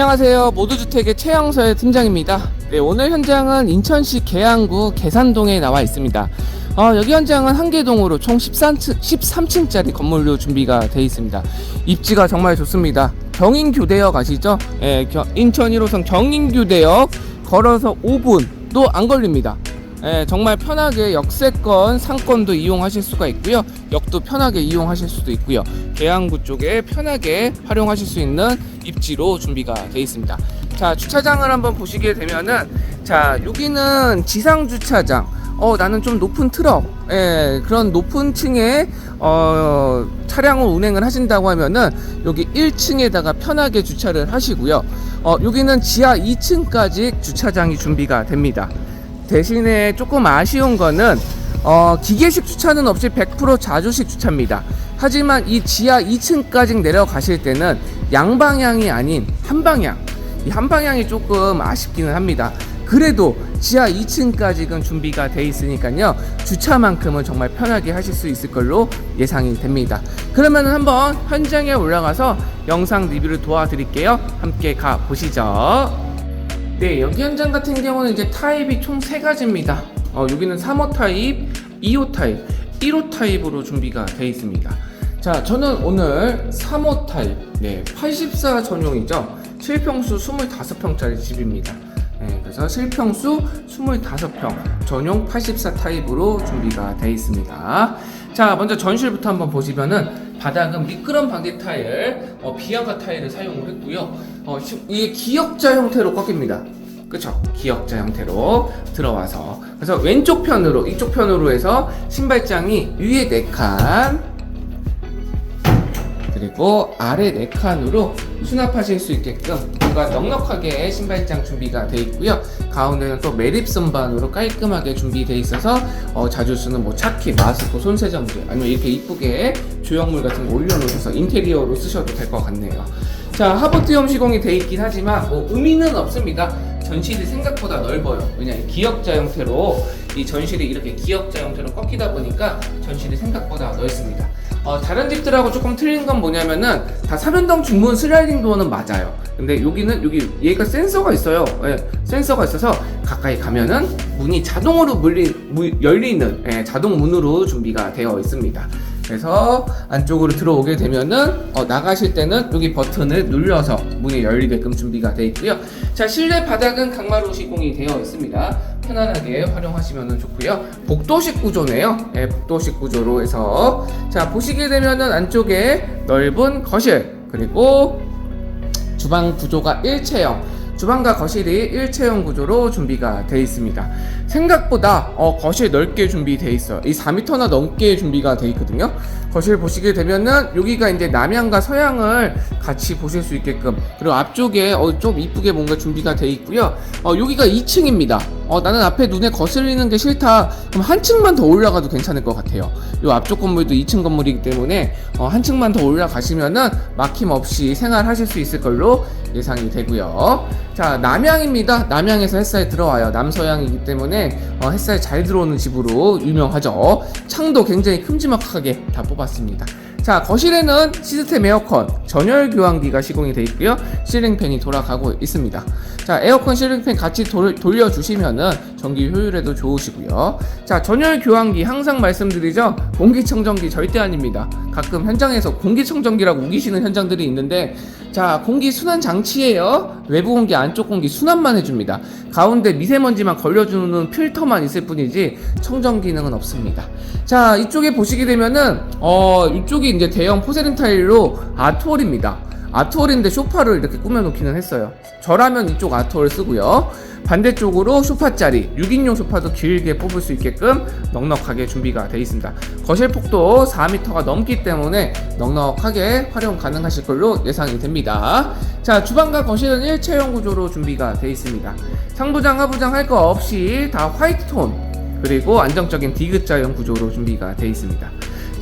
안녕하세요. 모두주택의 최영서의 팀장입니다. 네, 오늘 현장은 인천시 계양구 계산동에 나와 있습니다. 어, 여기 현장은 한계동으로 총 13층, 13층짜리 건물로 준비가 되어 있습니다. 입지가 정말 좋습니다. 경인교대역 아시죠? 예, 겨- 인천 1호선 경인교대역 걸어서 5분도 안 걸립니다. 예, 정말 편하게 역세권 상권도 이용하실 수가 있고요. 역도 편하게 이용하실 수도 있고요. 계양구 쪽에 편하게 활용하실 수 있는 입지로 준비가 되어 있습니다. 자, 주차장을 한번 보시게 되면은 자, 여기는 지상 주차장. 어, 나는 좀 높은 트럭, 예, 그런 높은 층에 어, 차량을 운행을 하신다고 하면은 여기 1층에다가 편하게 주차를 하시고요. 어, 여기는 지하 2층까지 주차장이 준비가 됩니다. 대신에 조금 아쉬운 거는 어, 기계식 주차는 없이 100% 자주식 주차입니다. 하지만 이 지하 2층까지 내려가실 때는 양방향이 아닌 한방향. 이 한방향이 조금 아쉽기는 합니다. 그래도 지하 2층까지는 준비가 돼 있으니까요. 주차만큼은 정말 편하게 하실 수 있을 걸로 예상이 됩니다. 그러면 한번 현장에 올라가서 영상 리뷰를 도와드릴게요. 함께 가 보시죠. 네, 여기 현장 같은 경우는 이제 타입이 총 세 가지입니다. 어, 여기는 3호 타입, 2호 타입, 1호 타입으로 준비가 되어 있습니다. 자, 저는 오늘 3호 타입, 네, 84 전용이죠. 실평수 25평짜리 집입니다. 네, 그래서 실평수 25평 전용 84 타입으로 준비가 되어 있습니다. 자, 먼저 전실부터 한번 보시면은 바닥은 미끄럼 방지 타일, 어, 비아가 타일을 사용을 했고요. 어, 시- 이게 기역자 형태로 꺾입니다. 그쵸? 기역자 형태로 들어와서 그래서 왼쪽 편으로 이쪽 편으로 해서 신발장이 위에 4칸 그리고 아래 4칸으로 수납하실 수 있게끔 뭔가 넉넉하게 신발장 준비가 되어 있고요. 가운데는 또 매립 선반으로 깔끔하게 준비되어 있어서 어, 자주 쓰는 뭐 차키, 마스크, 손세정제 아니면 이렇게 이쁘게 조형물 같은 거 올려놓으셔서 인테리어로 쓰셔도 될 것 같네요. 자, 하부티엄 시공이 되어 있긴 하지만 뭐 의미는 없습니다. 전실이 생각보다 넓어요. 왜냐면 기역자 형태로 이 전실이 이렇게 기역자 형태로 꺾이다 보니까 전실이 생각보다 넓습니다. 어, 다른 집들하고 조금 틀린 건 뭐냐면은 다 3연동 중문 슬라이딩 도어는 맞아요. 근데 여기는 여기 얘가 센서가 있어요. 예, 센서가 있어서 가까이 가면은 문이 자동으로 물리, 무- 열리는 예, 자동 문으로 준비가 되어 있습니다. 그래서 안쪽으로 들어오게 되면은 어, 나가실 때는 여기 버튼을 눌러서 문이 열리게끔 준비가 되어 있고요. 자 실내 바닥은 강마루 시공이 되어 있습니다. 편안하게 활용하시면 좋고요. 복도식 구조네요. 예, 복도식 구조로 해서 자 보시게 되면은 안쪽에 넓은 거실 그리고 주방 구조가 일체형 주방과 거실이 일체형 구조로 준비가 되어 있습니다. 생각보다 어, 거실 넓게 준비되어 있어요. 이 4m나 넘게 준비가 되어 있거든요. 거실 보시게 되면은 여기가 이제 남향과 서향을 같이 보실 수 있게끔 그리고 앞쪽에 어, 좀 이쁘게 뭔가 준비가 되어 있고요. 어, 여기가 2층입니다. 어, 나는 앞에 눈에 거슬리는 게 싫다. 그럼 한 층만 더 올라가도 괜찮을 것 같아요. 이 앞쪽 건물도 2층 건물이기 때문에 어, 한 층만 더 올라가시면은 막힘 없이 생활하실 수 있을 걸로 예상이 되고요. 자, 남향입니다. 남향에서 햇살이 들어와요. 남서향이기 때문에 어, 햇살이 잘 들어오는 집으로 유명하죠. 창도 굉장히 큼지막하게 다 뽑았습니다. 자, 거실에는 시스템 에어컨, 전열 교환기가 시공이 되어 있고요. 실링팬이 돌아가고 있습니다. 자, 에어컨 실링팬 같이 돌, 돌려주시면은 전기 효율에도 좋으시고요. 자, 전열 교환기 항상 말씀드리죠. 공기청정기 절대 아닙니다. 가끔 현장에서 공기청정기라고 우기시는 현장들이 있는데 자, 공기 순환 장치예요. 외부 공기, 안쪽 공기 순환만 해줍니다. 가운데 미세먼지만 걸려주는 필터만 있을 뿐이지 청정 기능은 없습니다. 자, 이쪽에 보시게 되면은 어, 이쪽이 이제 대형 포세린 타일로 아트월입니다. 아트월인데 소파를 이렇게 꾸며놓기는 했어요. 저라면 이쪽 아트월 쓰고요. 반대쪽으로 소파짜리 6인용 소파도 길게 뽑을 수 있게끔 넉넉하게 준비가 되어 있습니다. 거실 폭도 4m가 넘기 때문에 넉넉하게 활용 가능하실 걸로 예상이 됩니다. 자, 주방과 거실은 일체형 구조로 준비가 되어 있습니다. 상부장, 하부장 할 거 없이 다 화이트 톤 그리고 안정적인 디귿자형 구조로 준비가 되어 있습니다.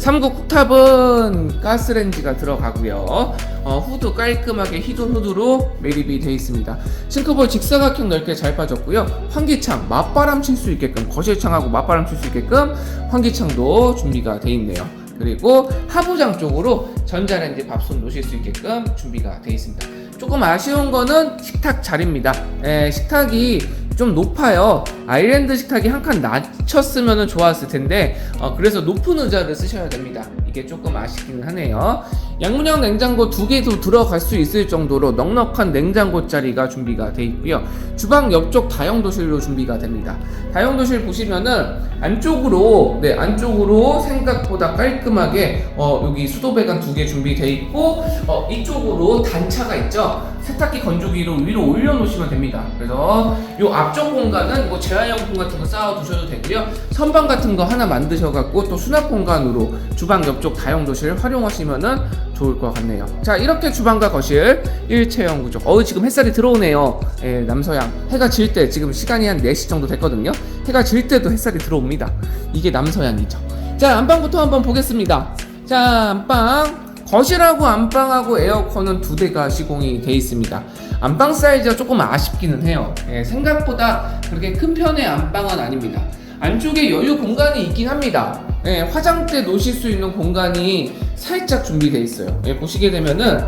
3구 쿡탑은 가스렌지가 들어가고요. 어, 후드 깔끔하게 히든 후드로 매립이 되어 있습니다. 싱크볼 직사각형 넓게 잘 빠졌고요. 환기창 맞바람 칠 수 있게끔 거실창하고 맞바람 칠 수 있게끔 환기창도 준비가 되어 있네요. 그리고 하부장 쪽으로 전자레인지 밥솥 놓으실 수 있게끔 준비가 되어 있습니다. 조금 아쉬운 거는 식탁 자리입니다. 예, 식탁이 좀 높아요. 아일랜드 식탁이 한 칸 낮췄으면 좋았을 텐데, 어, 그래서 높은 의자를 쓰셔야 됩니다. 이게 조금 아쉽기는 하네요. 양문형 냉장고 두 개도 들어갈 수 있을 정도로 넉넉한 냉장고 자리가 준비가 돼 있고요. 주방 옆쪽 다용도실로 준비가 됩니다. 다용도실 보시면은 안쪽으로 네 안쪽으로 생각보다 깔끔하게 어, 여기 수도배관 두 개 준비돼 있고 어, 이쪽으로 단차가 있죠. 세탁기 건조기로 위로 올려놓으시면 됩니다. 그래서 요 앞쪽 공간은 뭐 재활용품 같은 거 쌓아 두셔도 되고요. 선반 같은 거 하나 만드셔갖고 또 수납 공간으로 주방 옆쪽 다용도실 활용하시면은 좋을 것 같네요. 자 이렇게 주방과 거실 일체형 구조. 어우 지금 햇살이 들어오네요. 예, 남서양 해가 질 때 지금 시간이 한 4시 정도 됐거든요. 해가 질 때도 햇살이 들어옵니다. 이게 남서양이죠. 자 안방부터 한번 보겠습니다. 자 안방 거실하고 안방하고 에어컨은 두 대가 시공이 돼 있습니다. 안방 사이즈가 조금 아쉽기는 해요. 예, 생각보다 그렇게 큰 편의 안방은 아닙니다. 안쪽에 여유 공간이 있긴 합니다. 예, 화장대 놓으실 수 있는 공간이 살짝 준비되어 있어요. 예, 보시게 되면은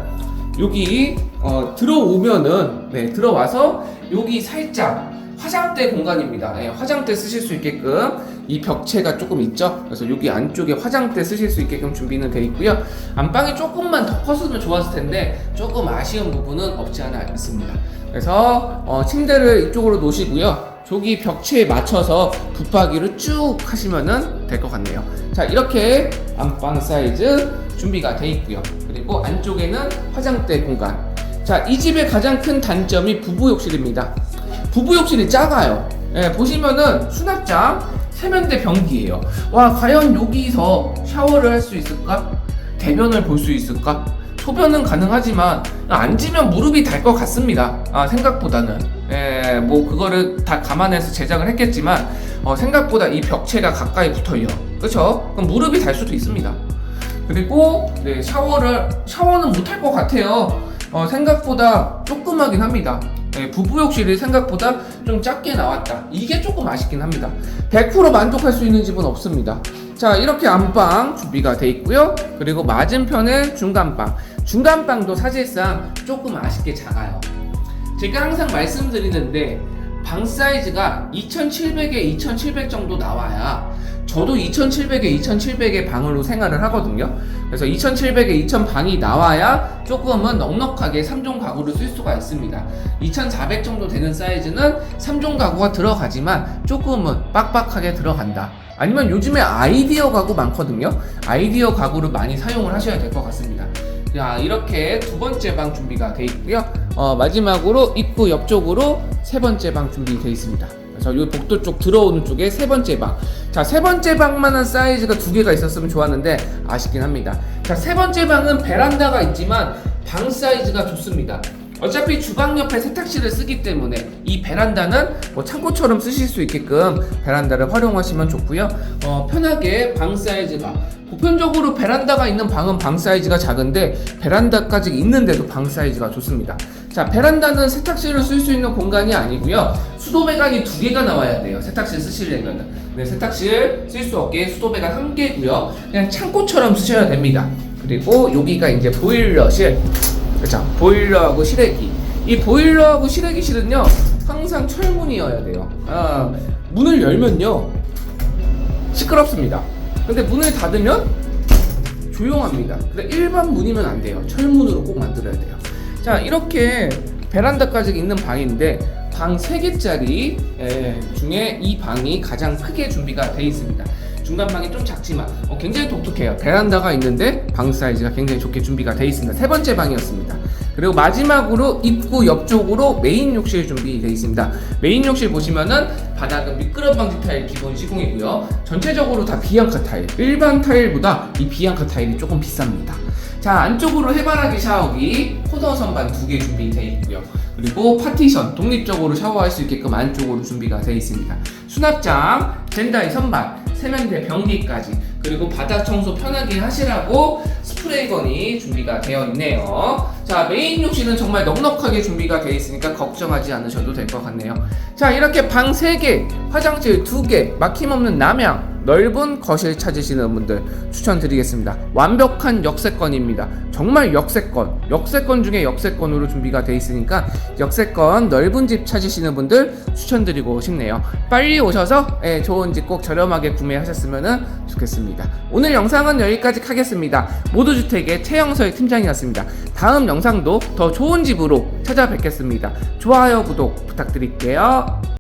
여기 어, 들어오면은 네, 들어와서 여기 살짝 화장대 공간입니다. 예, 화장대 쓰실 수 있게끔 이 벽체가 조금 있죠. 그래서 여기 안쪽에 화장대 쓰실 수 있게끔 준비는 되어 있고요. 안방이 조금만 더 컸으면 좋았을 텐데 조금 아쉬운 부분은 없지 않아 있습니다. 그래서 어, 침대를 이쪽으로 놓으시고요. 저기 벽체에 맞춰서 붙박이를 쭉 하시면은 될 것 같네요. 자 이렇게 안방 사이즈 준비가 돼 있고요. 그리고 안쪽에는 화장대 공간. 자 이 집의 가장 큰 단점이 부부 욕실입니다. 부부 욕실이 작아요. 예, 보시면은 수납장 세면대 변기예요. 와 과연 여기서 샤워를 할 수 있을까? 대변을 볼 수 있을까? 소변은 가능하지만 앉으면 무릎이 달 것 같습니다. 아, 생각보다는. 예, 뭐 그거를 다 감안해서 제작을 했겠지만 어, 생각보다 이 벽체가 가까이 붙어요. 그렇죠? 그럼 무릎이 달 수도 있습니다. 그리고 네, 샤워를 샤워는 못할 것 같아요. 어, 생각보다 조그마긴 합니다. 네, 부부 욕실이 생각보다 좀 작게 나왔다. 이게 조금 아쉽긴 합니다. 100% 만족할 수 있는 집은 없습니다. 자, 이렇게 안방 준비가 돼 있고요. 그리고 맞은편에 중간방. 중간방도 사실상 조금 아쉽게 작아요. 제가 항상 말씀드리는데 방 사이즈가 2700에 2700 정도 나와야 저도 2700에 2700의 방으로 생활을 하거든요. 그래서 2700에 2000 방이 나와야 조금은 넉넉하게 3종 가구를 쓸 수가 있습니다. 2400 정도 되는 사이즈는 3종 가구가 들어가지만 조금은 빡빡하게 들어간다. 아니면 요즘에 아이디어 가구 많거든요. 아이디어 가구를 많이 사용을 하셔야 될 것 같습니다. 자 이렇게 두 번째 방 준비가 돼 있고요. 어, 마지막으로 입구 옆쪽으로 세 번째 방 준비되어 있습니다. 그래서 이 복도 쪽 들어오는 쪽에 세 번째 방. 자, 세 번째 방만한 사이즈가 두 개가 있었으면 좋았는데 아쉽긴 합니다. 자, 세 번째 방은 베란다가 있지만 방 사이즈가 좋습니다. 어차피 주방 옆에 세탁실을 쓰기 때문에 이 베란다는 뭐 창고처럼 쓰실 수 있게끔 베란다를 활용하시면 좋고요. 어, 편하게 방 사이즈가 보편적으로 베란다가 있는 방은 방 사이즈가 작은데 베란다까지 있는데도 방 사이즈가 좋습니다. 자, 베란다는 세탁실을 쓸 수 있는 공간이 아니고요. 수도 배관이 두 개가 나와야 돼요. 세탁실 쓰시려면은. 네, 세탁실 쓸 수 없게 수도 배관 한 개고요. 그냥 창고처럼 쓰셔야 됩니다. 그리고 여기가 이제 보일러실. 그렇죠. 보일러하고 실외기. 이 보일러하고 실외기실은요. 항상 철문이어야 돼요. 아, 문을 열면요. 시끄럽습니다. 근데 문을 닫으면 조용합니다. 근데 일반 문이면 안 돼요. 철문으로 꼭 만들어야 돼요. 자, 이렇게 베란다까지 있는 방인데 방 3개짜리 중에 이 방이 가장 크게 준비가 되어 있습니다. 중간 방이 좀 작지만 어, 굉장히 독특해요. 베란다가 있는데 방 사이즈가 굉장히 좋게 준비가 되어 있습니다. 세 번째 방이었습니다. 그리고 마지막으로 입구 옆쪽으로 메인 욕실 준비되어 있습니다. 메인 욕실 보시면은 바닥은 미끄럼 방지 타일 기본 시공이고요. 전체적으로 다 비앙카 타일. 일반 타일보다 이 비앙카 타일이 조금 비쌉니다. 자 안쪽으로 해바라기 샤워기 코너 선반 두 개 준비되어 있고요. 그리고 파티션 독립적으로 샤워할 수 있게끔 안쪽으로 준비가 되어 있습니다. 수납장, 젠다이 선반, 세면대 변기까지 그리고 바닥 청소 편하게 하시라고 스프레이건이 준비가 되어 있네요. 자 메인 욕실은 정말 넉넉하게 준비가 되어 있으니까 걱정하지 않으셔도 될 것 같네요. 자 이렇게 방 3개, 화장실 2개, 막힘없는 남양 넓은 거실 찾으시는 분들 추천드리겠습니다. 완벽한 역세권입니다. 정말 역세권, 역세권 중에 역세권으로 준비가 돼 있으니까 역세권 넓은 집 찾으시는 분들 추천드리고 싶네요. 빨리 오셔서 예, 좋은 집 꼭 저렴하게 구매하셨으면 좋겠습니다. 오늘 영상은 여기까지 하겠습니다. 모두주택의 최영서의 팀장이었습니다. 다음 영상도 더 좋은 집으로 찾아뵙겠습니다. 좋아요, 구독 부탁드릴게요.